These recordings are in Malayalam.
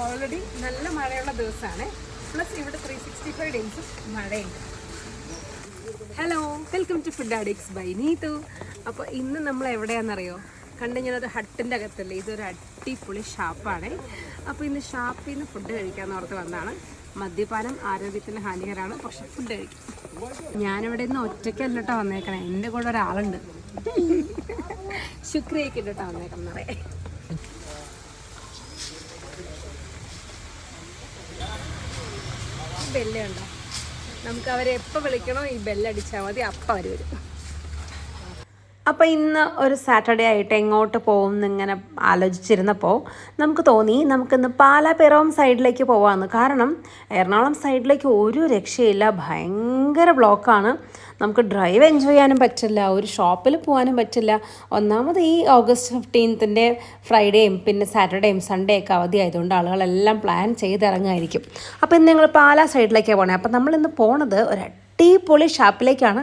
ഓൾറെഡി നല്ല മഴയുള്ള ദിവസമാണ്. പ്ലസ് ഇവിടെ ത്രീ സിക്സ്റ്റി ഫൈവ് ഡേയ്സും മഴയുണ്ട്. Hello welcome to food addicts by Neethu അപ്പോൾ ഇന്ന് നമ്മൾ എവിടെയാണെന്നറിയോ? കണ്ടു ഞാനത് ഹട്ടിന്റെ അകത്തല്ലേ? ഇതൊരു അടിപൊളി ഷാപ്പാണ് അപ്പോൾ ഇന്ന് ഷാപ്പിൽ നിന്ന് ഫുഡ് കഴിക്കാമെന്ന് ഓർത്ത് വന്നതാണ്. മദ്യപാനം ആരോഗ്യത്തിന് ഹാനികരമാണ്. പക്ഷെ ഫുഡ് കഴിക്കും. ഞാനിവിടെ നിന്ന് ഒറ്റയ്ക്കല്ല കേട്ടോ വന്നേക്കണേ. എന്റെ കൂടെ ഒരാളുണ്ട്. ശുക്രിയൊക്കെ കേട്ടോ വന്നേക്കണം പറയാം ബെല്ലുണ്ടോ നമുക്ക് അവരെ എപ്പോൾ വിളിക്കണോ ഈ ബെല്ലടിച്ചാൽ മതി അപ്പം അവർ വരും. അപ്പോൾ ഇന്ന് ഒരു സാറ്റർഡേ ആയിട്ട് എങ്ങോട്ട് പോകും എന്നിങ്ങനെ ആലോചിച്ചിരുന്നപ്പോൾ നമുക്ക് തോന്നി നമുക്കിന്ന് പാലാപിറവം സൈഡിലേക്ക് പോകാമെന്ന് കാരണം എറണാകുളം സൈഡിലേക്ക് ഒരു രക്ഷയില്ല ഭയങ്കര ബ്ലോക്കാണ്. നമുക്ക് ഡ്രൈവ് എൻജോയ് ചെയ്യാനും പറ്റില്ല ഒരു ഷോപ്പിൽ പോകാനും പറ്റില്ല. ഒന്നാമത് ഈ ഓഗസ്റ്റ് ഫിഫ്റ്റീൻത്തിന്റെ ഫ്രൈഡേയും പിന്നെ സാറ്റർഡേയും സൺഡേ ഒക്കെ അവധി ആയതുകൊണ്ട് ആളുകളെല്ലാം പ്ലാൻ ചെയ്തിറങ്ങായിരിക്കും അപ്പോൾ ഇന്ന് ഞങ്ങൾ പാലാ സൈഡിലേക്കാണ് പോകണേ അപ്പോൾ നമ്മളിന്ന് പോണത് ഒരു അടിപൊളി ഷാപ്പിലേക്കാണ്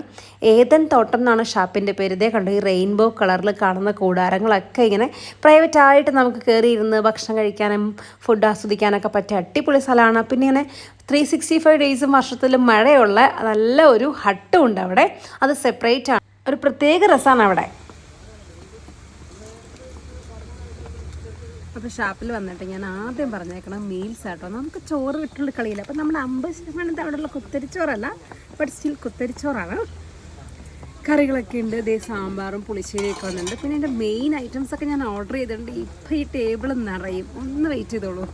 ഏതൻ തോട്ടം എന്നാണ് ഷാപ്പിന്റെ പേര്. ഇതേ കണ്ടു ഈ റെയിൻബോ കളറിൽ കാണുന്ന കൂടാരങ്ങളൊക്കെ ഇങ്ങനെ പ്രൈവറ്റ് ആയിട്ട് നമുക്ക് കയറി ഇരുന്ന് ഭക്ഷണം കഴിക്കാനും ഫുഡ് ആസ്വദിക്കാനൊക്കെ പറ്റിയ അടിപൊളി സ്ഥലമാണ്. പിന്നെ ഇങ്ങനെ ത്രീ സിക്സ്റ്റി ഫൈവ് ഡേയ്സും വർഷത്തിലും മഴയുള്ള നല്ല ഒരു ഹട്ടും ഉണ്ട് അവിടെ. അത് സെപ്പറേറ്റ് ആണ്. ഒരു പ്രത്യേക രസമാണ് അവിടെ. അപ്പോൾ ഷാപ്പിൽ വന്നിട്ട് ഞാൻ ആദ്യം പറഞ്ഞേക്കണം മീൽസ് ആട്ടോ. നമുക്ക് ചോറ് കിട്ടുള്ള കളിയില്ല. അപ്പം നമ്മൾ അമ്പത് ശതമാനത്തെ അവിടെയുള്ള കുത്തരിച്ചോറല്ല ബട്ട് സ്റ്റിൽ കുത്തരിച്ചോറാണ്. കറികളൊക്കെ ഉണ്ട്. ഇതേ സാമ്പാറും പുളിശ്ശേരിയൊക്കെ വന്നിട്ടുണ്ട്. പിന്നെ എന്റെ മെയിൻ ഐറ്റംസ് ഒക്കെ ഞാൻ ഓർഡർ ചെയ്തിട്ടുണ്ട്. ഇപ്പം ഈ ടേബിൾ നിറയും. ഒന്ന് വെയിറ്റ് ചെയ്തോളൂ.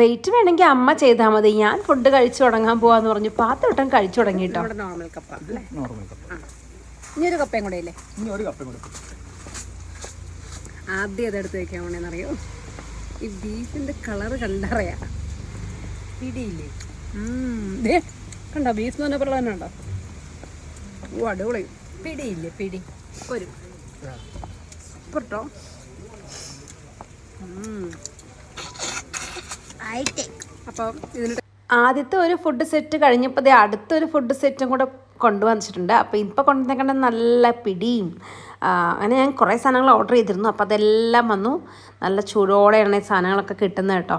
വെയിറ്റ് വേണമെങ്കിൽ അമ്മ ചെയ്താൽ മതി. ഞാൻ ഫുഡ് കഴിച്ചു തുടങ്ങാൻ പോവാന്ന് പറഞ്ഞു. പാത്ത വട്ടം കഴിച്ചു തുടങ്ങിയിട്ടോ നോർമൽ കപ്പ അല്ലേ? നോർമൽ കപ്പ് ഇനി ഒരു കപ്പയും കൂടെ ഇല്ലേ? ഇനി ഒരു കപ്പയും കൂടെ. ആദ്യം അതെടുത്ത് വെക്കാൻ വേണമെന്നറിയോ ഈ ബീഫിന്റെ കളറ് കണ്ടറിയാം. പിടിയില്ലേ ദേ കണ്ടോ ബീഫ് എന്ന് പറഞ്ഞപ്പോൾ തന്നെ ഉണ്ടോ? ഓ അടിപൊളി. പിടിയില്ലേ പിടി. ഒരു അപ്പം അപ്പോൾ ഇതിന് ആദ്യത്തെ ഒരു ഫുഡ് സെറ്റ് കഴിഞ്ഞപ്പോൾ ദേ അടുത്തൊരു ഫുഡ് സെറ്റും കൂടെ കൊണ്ടുവന്നിട്ടുണ്ട്. അപ്പോൾ ഇപ്പോൾ കൊണ്ടുവന്നേക്കേണ്ട നല്ല പിടിയും അങ്ങനെ ഞാൻ കുറേ സാധനങ്ങൾ ഓർഡർ ചെയ്തിരുന്നു. അപ്പോൾ അതെല്ലാം വന്നു. നല്ല ചൂടോടെയാണ് ഈ സാധനങ്ങളൊക്കെ കിട്ടുന്നത് കേട്ടോ.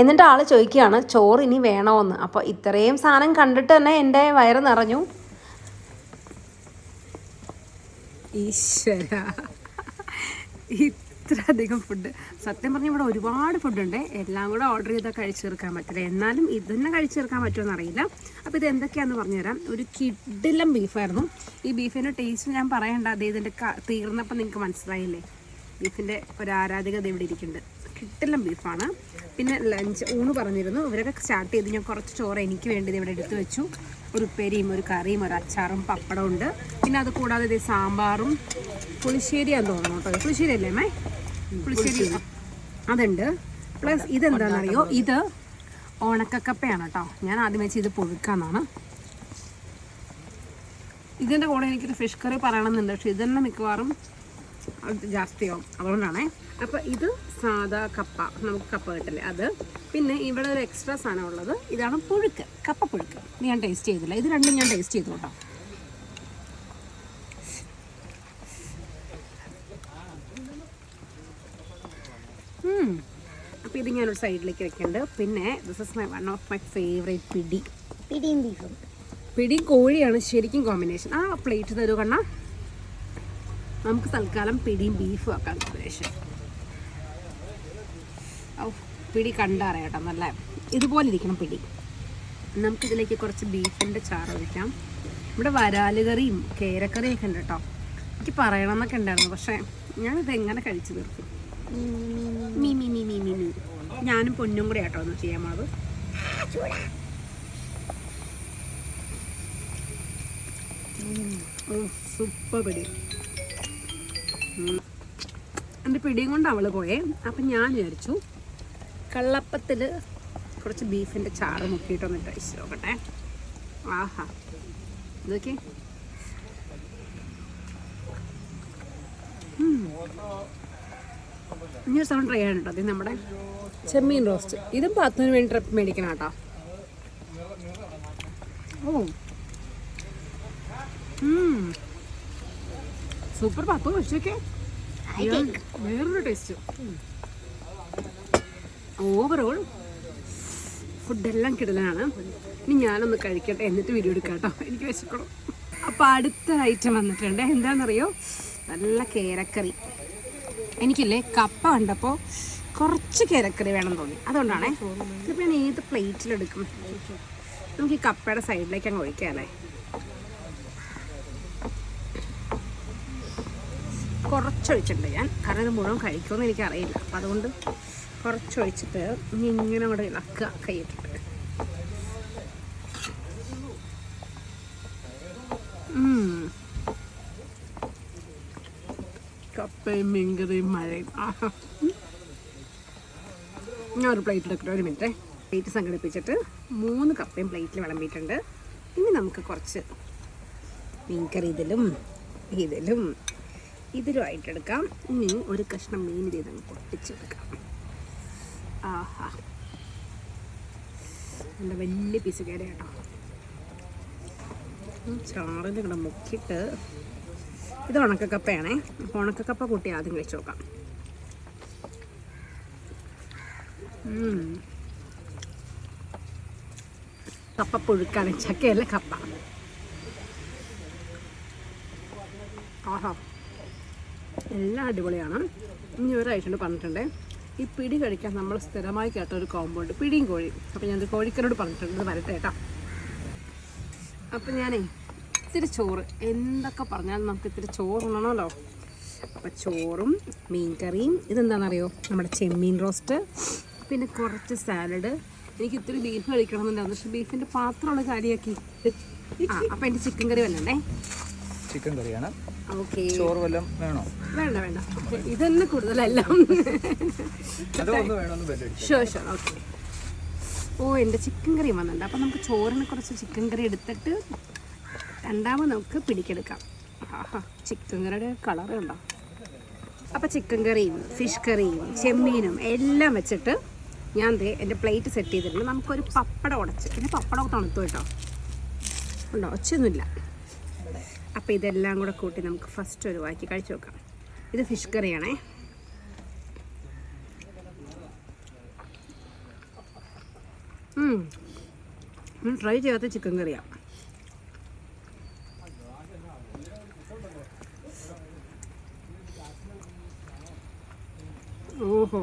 എന്നിട്ട് ആൾ ചോദിക്കുകയാണ് ചോറ് ഇനി വേണമെന്ന് അപ്പോൾ ഇത്രയും സാധനം കണ്ടിട്ട് തന്നെ എന്റെ വയറ് നിറഞ്ഞു. ഈശ്വര. ഇത്ര അധികം ഫുഡ് സത്യം പറഞ്ഞാൽ ഇവിടെ ഒരുപാട് ഫുഡുണ്ട് എല്ലാം കൂടെ ഓർഡർ ചെയ്താൽ കഴിച്ചു തീർക്കാൻ പറ്റില്ല. എന്നാലും ഇത് തന്നെ കഴിച്ചു തീർക്കാൻ പറ്റുമെന്ന് അറിയില്ല. അപ്പോൾ ഇത് എന്തൊക്കെയാണെന്ന് പറഞ്ഞുതരാം. ഒരു കിഡിലം ബീഫായിരുന്നു ഈ ബീഫിന്റെ ടേസ്റ്റ് ഞാൻ പറയണ്ട. അത് ഇതിന്റെ തീർന്നപ്പോൾ നിങ്ങൾക്ക് മനസ്സിലായില്ലേ? ബീഫിന്റെ ഒരു ആരാധികത ഇവിടെ ഇരിക്കുന്നുണ്ട്. കിട്ടില്ലം ബീഫാണ് പിന്നെ ലഞ്ച് ഊണ് പറഞ്ഞിരുന്നു. ഇവരൊക്കെ സ്റ്റാർട്ട് ചെയ്ത് ഞാൻ കുറച്ച് ചോറ് എനിക്ക് വേണ്ടത് ഇവിടെ എടുത്തു വെച്ചു. ഒരു ഉപ്പേരിയും ഒരു കറിയും ഒരു അച്ചാറും പപ്പടവും ഉണ്ട്. പിന്നെ അത് കൂടാതെ ഇത് സാമ്പാറും പുളിശ്ശേരിയാന്ന് തോന്നുന്നു കേട്ടോ. പുളിശ്ശേരി അല്ലേ മേ പുളിശ്ശേരി. അതുണ്ട്. പ്ലസ് ഇതെന്താണെന്നറിയോ? ഇത് ഓണക്കക്കപ്പയാണ് കേട്ടോ. ഞാൻ ആദ്യം വെച്ച് ഇത് പുഴുക്കാന്നാണ്. ഇതിന്റെ കൂടെ എനിക്കൊരു ഫിഷ് കറി പറയണമെന്നുണ്ട്. പക്ഷെ ഇതെല്ലാം മിക്കവാറും ജാസ്തിയാവും. അതുകൊണ്ടാണേ. അപ്പോൾ ഇത് സാദാ കപ്പ നമുക്ക് കപ്പ കിട്ടില്ലേ അത്. പിന്നെ ഇവിടെ ഒരു എക്സ്ട്രാ സാധനം ഉള്ളത്. ഇതാണ് പുഴുക്ക് കപ്പ പുഴുക്ക്. ഞാൻ ടേസ്റ്റ് ചെയ്തില്ല. ഇത് രണ്ടും ഞാൻ ടേസ്റ്റ് ചെയ്തു കേട്ടോ. അപ്പോൾ ഇത് ഞാനൊരു സൈഡിലേക്ക് വെക്കുന്നുണ്ട് പിന്നെ this is my one of my favourite പിടി. പിടിയും ബീഫും. പിടി കോഴിയാണ് ശരിക്കും കോമ്പിനേഷൻ ആ പ്ലേറ്റ് തരൂ കണ്ണ. നമുക്ക് തൽക്കാലം പിടിയും ബീഫും ആക്കാം ഓ പിടി കണ്ടറിയാട്ടോ നല്ല ഇതുപോലെ ഇരിക്കണം പിടി. നമുക്കിതിലേക്ക് കുറച്ച് ബീഫിന്റെ ചാറ് ഒഴിക്കാം. ഇവിടെ വരാൽ കറിയും കേരക്കറിയൊക്കെ ഉണ്ട് കേട്ടോ. എനിക്ക് പറയണമെന്നൊക്കെ ഉണ്ടായിരുന്നു പക്ഷേ ഞാനിത് എങ്ങനെ കഴിച്ചു തീർക്കും? മീ മീ മീ മീ മീ മീ. ഞാനും പൊന്നും കൂടെ ആട്ടോ ഒന്ന് ചെയ്യാൻ പോണത്. സൂപ്പർ പിടി. എന്റെ പിടിയും കൊണ്ട് അവൾ പോയേ. അപ്പം ഞാൻ വിചാരിച്ചു കള്ളപ്പത്തിൽ കുറച്ച് ബീഫിന്റെ ചാറ് മുക്കിയിട്ടൊന്ന് കഴിച്ച് നോക്കട്ടെ. ആഹാ. ഇതൊക്കെ. ഇനി ഒരു സൗണ്ട് ട്രൈ ആണ് കേട്ടോ അത് നമ്മുടെ ചെമ്മീൻ റോസ്റ്റ്. ഇതും പത്തിന് വേണ്ടി ട്രിപ്പ് മേടിക്കണം കേട്ടോ. ഓ. സൂപ്പർ പത്തു പക്ഷേ വേറൊരു ടേസ്റ്റ് ഓവറോൾ ഫുഡെല്ലാം കിടലാണ് ഇനി ഞാനൊന്ന് കഴിക്കട്ടെ എന്നിട്ട് വീഡിയോ എടുക്കാം കേട്ടോ എനിക്ക് വിശക്കണം. അപ്പോൾ അടുത്ത ഐറ്റം വന്നിട്ടുണ്ട്. എന്താണെന്നറിയോ? നല്ല കേരക്കറി. എനിക്കില്ലേ കപ്പ കണ്ടപ്പോൾ കുറച്ച് കേരക്കറി വേണം തോന്നി. അതുകൊണ്ടാണേ. ഇതിപ്പോൾ ഞാൻ ഏത് പ്ലേറ്റിലെടുക്കും നമുക്ക് ഈ കപ്പയുടെ സൈഡിലേക്ക് അങ്ങ് ഒഴിക്കാമല്ലേ കുറച്ചൊഴിച്ചിട്ടുണ്ട് ഞാൻ. കാരണം ഇത് മുഴുവൻ കഴിക്കുമെന്ന് എനിക്കറിയില്ല. അപ്പം അതുകൊണ്ട് കുറച്ചൊഴിച്ചിട്ട് ഇനി ഇങ്ങനെ അവിടെ ഇളക്കുക കൈയിട്ടിട്ട്. കപ്പയും മീൻകറിയും മഴയും. ഞാൻ ഒരു പ്ലേറ്റ് എടുക്കട്ടെ ഒരു മിനിറ്റ്. പ്ലേറ്റ് സംഘടിപ്പിച്ചിട്ട് മൂന്ന് കപ്പയും പ്ലേറ്റിൽ വിളമ്പിയിട്ടുണ്ട്. ഇനി നമുക്ക് കുറച്ച് മീൻകറി ഇതിലും ഇതിലും ഇതിലുമായിട്ട് എടുക്കാം ഇനി ഒരു കഷ്ണം മീൻ ചെയ്ത് അങ്ങ് പൊട്ടിച്ചെടുക്കാം. ആഹാ. നല്ല വലിയ പീസ് കയറി കേട്ടോ. ചാറിൽ കൂടെ മുക്കിയിട്ട് ഇത് ഉണക്കക്കപ്പയാണേ. അപ്പോൾ ഉണക്കക്കപ്പ കൂട്ടി ആദ്യം കഴിച്ച് നോക്കാം. കപ്പ പുഴുക്കാണ്. ചക്കയല്ല കപ്പ. ആഹാ. എല്ലാം അടിപൊളിയാണ്. ഇനി ഒരാഴ്ച പറഞ്ഞിട്ടുണ്ട്. ഈ പിടി കഴിക്കാൻ നമ്മൾ സ്ഥിരമായി കേട്ട ഒരു കോമ്പൗണ്ട് പിടിയും കോഴി അപ്പോൾ ഞാൻ കോഴിക്കരോട് പറഞ്ഞിട്ടുണ്ട്. ഇത് വരട്ടെ കേട്ടോ. അപ്പം ഞാനേ ഇത്തിരി ചോറ് എന്തൊക്കെ പറഞ്ഞാലും നമുക്ക് ഇത്തിരി ചോറ് ഉണ്ണണമല്ലോ. അപ്പം ചോറും മീൻകറിയും ഇതെന്താണെന്നറിയോ? നമ്മുടെ ചെമ്മീൻ റോസ്റ്റ് പിന്നെ കുറച്ച് സാലഡ് എനിക്ക് ഇത്തിരി ബീഫ് കഴിക്കണമെന്നുണ്ടായിരുന്നു. പക്ഷെ ബീഫിന്റെ പാത്രമുള്ള കാര്യമാക്കി. ആ അപ്പം എന്റെ ചിക്കൻ കറി വല്ലണ്ടേ ചിക്കൻ കറിയാണ് ചോറ് വല്ലതും വേണോ? വേണ്ട വേണ്ട. ഇതന്നെ കൂടുതലെല്ലാം. ഓക്കെ ഓ എന്റെ ചിക്കൻ കറി വന്നിട്ടുണ്ട്. അപ്പം നമുക്ക് ചോറിന് കുറച്ച് ചിക്കൻ കറി എടുത്തിട്ട് രണ്ടാമത് നമുക്ക് പിടിക്കെടുക്കാം. ആഹാ ചിക്കൻ കറിയുടെ കളർ ഉണ്ടോ അപ്പോൾ ചിക്കൻ കറിയും ഫിഷ് കറിയും ചെമ്മീനും എല്ലാം വെച്ചിട്ട് ഞാൻ ദേ എന്റെ പ്ലേറ്റ് സെറ്റ് ചെയ്തിട്ടുണ്ട്. നമുക്കൊരു പപ്പടം ഉടച്ച്. പിന്നെ പപ്പടം തണുത്തു കേട്ടോ. ഉണ്ടോ? ഒച്ചയൊന്നുമില്ല. അപ്പോൾ ഇതെല്ലാം കൂടെ കൂട്ടി നമുക്ക് ഫസ്റ്റ് ഒരു വാക്കി കഴിച്ചു നോക്കാം. ഇത് ഫിഷ് കറിയാണേ ട്രൈ ചെയ്യാത്ത ചിക്കൻ കറിയാണ് ഓഹോ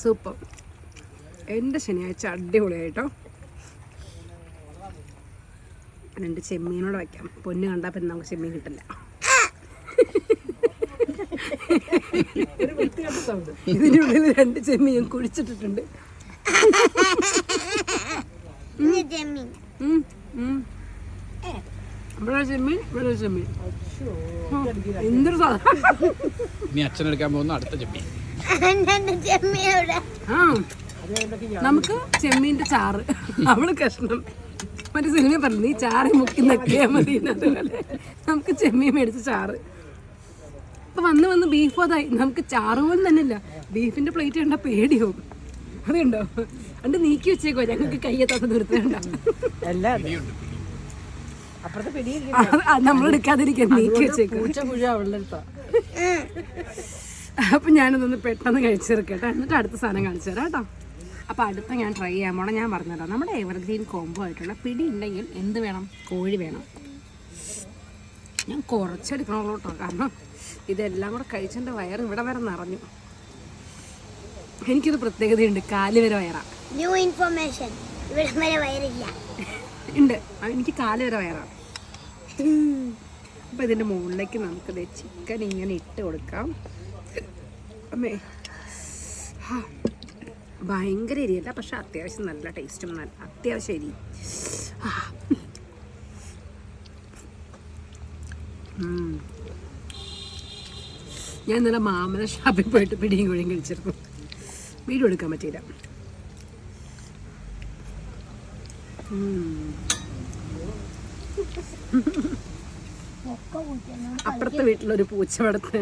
സൂപ്പർ എന്റെ ശനിയാഴ്ച അടിപൊളിയായിട്ടോ. രണ്ട് ചെമ്മീനോടെ വയ്ക്കാം. പൊന്ന് കണ്ടാൽ പിന്നെ നമുക്ക് ചെമ്മീൻ കിട്ടില്ല. ഇതിനുള്ളിൽ ഉള്ളിൽ രണ്ട് ചെമ്മീൻ കുഴിച്ചിട്ടിട്ടുണ്ട്. ഉം, ഉം. ഇവിടെ ചെമ്മീൻ ഇവിടെ ചെമ്മീൻ. ഉം, എന്തൊരു സാധനം. അച്ഛൻ എടുക്കാൻ പോകുന്ന അടുത്ത ചെമ്മീൻ. നമുക്ക് ചെമ്മീന്റെ ചാറ്. അവൾ കഷ്ണം. മറ്റേ സിനിമ പറഞ്ഞു നീ ചാറ് മുക്കി നക്കിയാൽ മതി അതുപോലെ നമുക്ക് ചെമ്മീൻ മേടിച്ച ചാറ്. അപ്പൊ വന്ന് വന്ന് ബീഫ് അതായി. നമുക്ക് ചാറ് പോലും തന്നെ ഇല്ല ബീഫിന്റെ പ്ലേറ്റ് കണ്ട പേടിയാവും. അതുണ്ടോ? അണ്ട് നീക്കി വെച്ചേക്കോ ഞങ്ങൾക്ക് കയ്യെത്താത്ത പിടി നമ്മൾ എടുക്കാതിരിക്കാൻ നീക്കി വെച്ചേക്കോ അപ്പം ഞാനതൊന്ന് പെട്ടെന്ന് കഴിച്ചെടുക്കട്ടെ എന്നിട്ട് അടുത്ത സാധനം കാണിച്ചു തരാം കേട്ടോ. അപ്പോൾ അടുത്ത ഞാൻ ട്രൈ ചെയ്യാൻ പോണം ഞാൻ പറഞ്ഞുതരാം. നമ്മുടെ എവർഗ്രീൻ കോംബോ ആയിട്ടുള്ള പിടി ഉണ്ടെങ്കിൽ എന്ത് വേണം? കോഴി വേണം. ഞാൻ കുറച്ചെടുക്കണുള്ളൂ കേട്ടോ കാരണം ഇതെല്ലാം കൂടെ കഴിച്ചെന്റെ വയറ് ഇവിടെ വരെ നിറഞ്ഞു. എനിക്കൊരു പ്രത്യേകതയുണ്ട് കാൽ വരെ വയറാ. ന്യൂ ഇൻഫർമേഷൻ ഇവിടെ വരെ വയറില്ല. ഉണ്ട്. എനിക്ക് കാൽ വരെ വയറാണ് അപ്പോൾ ഇതിന്റെ മുകളിലേക്ക് നമുക്ക് ചിക്കൻ ഇങ്ങനെ ഇട്ട് കൊടുക്കാം. അമ്മേ. ഭയങ്കര എരിയല്ല പക്ഷെ അത്യാവശ്യം നല്ല ടേസ്റ്റും നല്ല അത്യാവശ്യം എരി. ഞാൻ ഇന്നലെ മാമന ഷാപ്പിൽ പോയിട്ട് പിടിയും കൂടിയും കഴിച്ചിരുന്നു. വീഡിയോ എടുക്കാൻ പറ്റിയില്ല. അപ്പുറത്തെ വീട്ടിലൊരു പൂച്ച വളർത്ത്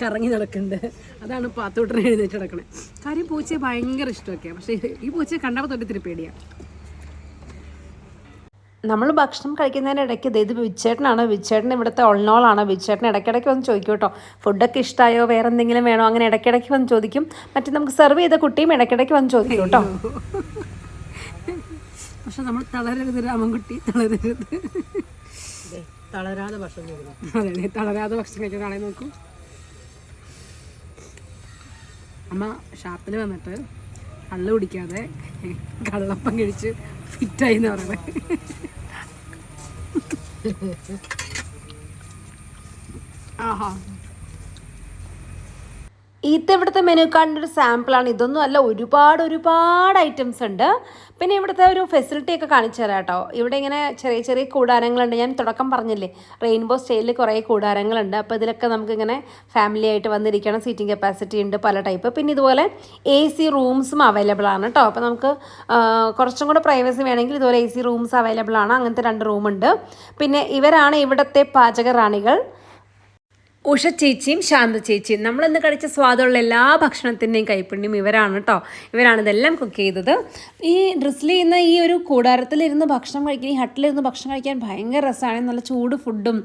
കറങ്ങി നടക്കുന്നുണ്ട് അതാണ് പാത്തോട്ടിനെ എഴുന്നേറ്റ് നടക്കണേ. കാര്യം പൂച്ചയെ ഭയങ്കര ഇഷ്ടമൊക്കെയാണ് പക്ഷേ ഈ പൂച്ചയെ കണ്ടപ്പോൾ തൊട്ട് ഇത്തിരി പേടിയാണ് നമ്മൾ ഭക്ഷണം കഴിക്കുന്നതിനിടയ്ക്ക് ഇത് വിച്ചേട്ടനാണ്. വിച്ചേട്ടൻ ഇവിടുത്തെ ഒൾനോളാണ് വിച്ചേട്ടൻ ഇടയ്ക്കിടയ്ക്ക് വന്ന് ചോദിക്കും കേട്ടോ. ഫുഡൊക്കെ ഇഷ്ടമായോ വേറെ എന്തെങ്കിലും വേണോ? അങ്ങനെ ഇടയ്ക്കിടയ്ക്ക് വന്ന് ചോദിക്കും. മറ്റേ നമുക്ക് സെർവ് ചെയ്ത കുട്ടിയും ഇടയ്ക്കിടയ്ക്ക് വന്ന് ചോദിക്കും കേട്ടോ. പക്ഷെ നമ്മൾ തളരരുത് രാമൻകുട്ടി തളരരുത്. തളരാതെ ഭക്ഷണം കഴിക്കണം. അതെ അതെ തളരാതെ ഭക്ഷണം കഴിക്കുന്ന ആളെ നോക്കൂ. അമ്മ ഷാപ്പിൽ വന്നിട്ട് കള്ള് കുടിക്കാതെ കള്ളപ്പം കഴിച്ച് ഫിറ്റായി എന്ന് പറയുന്നത് ആഹാ. ഇത് ഇവിടുത്തെ മെനു കാർഡിന്റെ ഒരു സാമ്പിളാണ് ഇതൊന്നും അല്ല ഒരുപാട് ഒരുപാട് ഐറ്റംസ് ഉണ്ട്. പിന്നെ ഇവിടുത്തെ ഒരു ഫെസിലിറ്റി ഒക്കെ കാണിച്ചു തരാം കേട്ടോ. ഇവിടെ ഇങ്ങനെ ചെറിയ ചെറിയ കൂടാരങ്ങളുണ്ട്. ഞാൻ തുടക്കം പറഞ്ഞില്ലേ റെയിൻബോ സ്റ്റൈലിൽ കുറേ കൂടാരങ്ങളുണ്ട്. അപ്പോൾ ഇതിലൊക്കെ നമുക്കിങ്ങനെ ഫാമിലി ആയിട്ട് വന്നിരിക്കണം. സീറ്റിംഗ് കപ്പാസിറ്റി ഉണ്ട് പല ടൈപ്പ് പിന്നെ ഇതുപോലെ എ സി റൂംസും അവൈലബിൾ ആണ് കേട്ടോ. അപ്പോൾ നമുക്ക് കുറച്ചും കൂടെ പ്രൈവസി വേണമെങ്കിൽ ഇതുപോലെ എ സി റൂംസ് അവൈലബിൾ ആണ്. അങ്ങനത്തെ രണ്ട് റൂമുണ്ട് പിന്നെ ഇവരാണ് ഇവിടുത്തെ പാചക റാണികൾ. ഉഷ ചേച്ചിയും ശാന്ത ചേച്ചിയും. നമ്മളിന്ന് കഴിച്ച സ്വാദുള്ള എല്ലാ ഭക്ഷണത്തിന്റെയും കൈപ്പുണ്യം ഇവരാണ് കേട്ടോ ഇവരാണ് ഇതെല്ലാം കുക്ക് ചെയ്തത്. ഈ ഡ്രസ്സിൽ ചെയ്യുന്ന ഈ ഒരു കൂടാരത്തിലിരുന്ന് ഭക്ഷണം കഴിക്കാൻ ഈ ഹട്ടിലിരുന്ന് ഭക്ഷണം കഴിക്കാൻ ഭയങ്കര രസമാണ് നല്ല ചൂട് ഫുഡും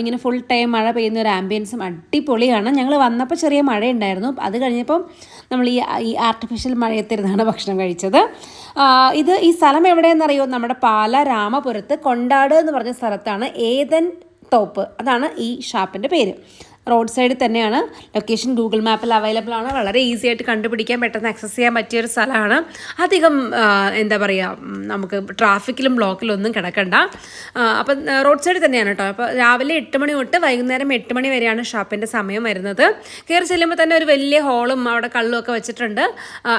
ഇങ്ങനെ ഫുൾ ടൈം മഴ പെയ്യുന്ന ഒരു ആംബിയൻസും അടിപൊളിയാണ്. ഞങ്ങൾ വന്നപ്പോൾ ചെറിയ മഴ ഉണ്ടായിരുന്നു അത് കഴിഞ്ഞപ്പം നമ്മൾ ഈ ഈ ആർട്ടിഫിഷ്യൽ മഴയത്തിരുന്നാണ് ഭക്ഷണം കഴിച്ചത്. ഇത് ഈ സ്ഥലം എവിടെയെന്നറിയോ? നമ്മുടെ പാല രാമപുരത്ത് കൊണ്ടാട് എന്ന് പറഞ്ഞ സ്ഥലത്താണ്. ഏതൻ തോപ്പ്. അതാണ് ഈ ഷാപ്പിന്റെ പേര്. റോഡ് സൈഡിൽ തന്നെയാണ്. ലൊക്കേഷൻ ഗൂഗിൾ മാപ്പിൽ അവൈലബിൾ ആണ്. വളരെ ഈസി ആയിട്ട് കണ്ടുപിടിക്കാൻ പെട്ടെന്ന് ആക്സസ് ചെയ്യാൻ പറ്റിയ ഒരു സ്ഥലമാണ്. അധികം എന്താ പറയുക നമുക്ക് ട്രാഫിക്കിലും ബ്ലോക്കിലും ഒന്നും കിടക്കണ്ട. അപ്പം റോഡ് സൈഡിൽ തന്നെയാണ് കേട്ടോ അപ്പോൾ രാവിലെ എട്ട് മണി തൊട്ട് വൈകുന്നേരം എട്ട് മണി വരെയാണ് ഷാപ്പിന്റെ സമയം വരുന്നത്. കയറി ചെല്ലുമ്പോൾ തന്നെ ഒരു വലിയ ഹോളും അവിടെ കള്ളും ഒക്കെ വെച്ചിട്ടുണ്ട്.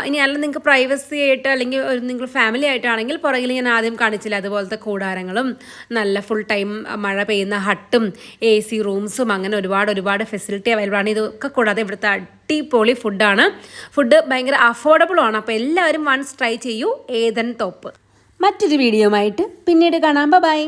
ഇനി അല്ല നിങ്ങൾക്ക് പ്രൈവസി ആയിട്ട് അല്ലെങ്കിൽ നിങ്ങൾ ഫാമിലി ആയിട്ടാണെങ്കിൽ പുറകിൽ ഞാൻ ആദ്യം കാണിച്ചില്ല. അതുപോലത്തെ കൂടാരങ്ങളും നല്ല ഫുൾ ടൈം മഴ പെയ്യുന്ന ഹട്ടും എ സി റൂംസും അങ്ങനെ ഒരുപാട് ഒരുപാട് ഫെസിലിറ്റി അവൈലബിൾ ആണ്. ഇതൊക്കെ കൂടാതെ ഇവിടുത്തെ അടിപൊളി ഫുഡാണ് ഫുഡ് ഭയങ്കര അഫോർഡബിൾ ആണ്. അപ്പോൾ എല്ലാവരും വൺസ് ട്രൈ ചെയ്യൂ. ഏതൻ തോപ്പ് മറ്റൊരു വീഡിയോ ആയിട്ട് പിന്നീട് കാണാം. ബൈ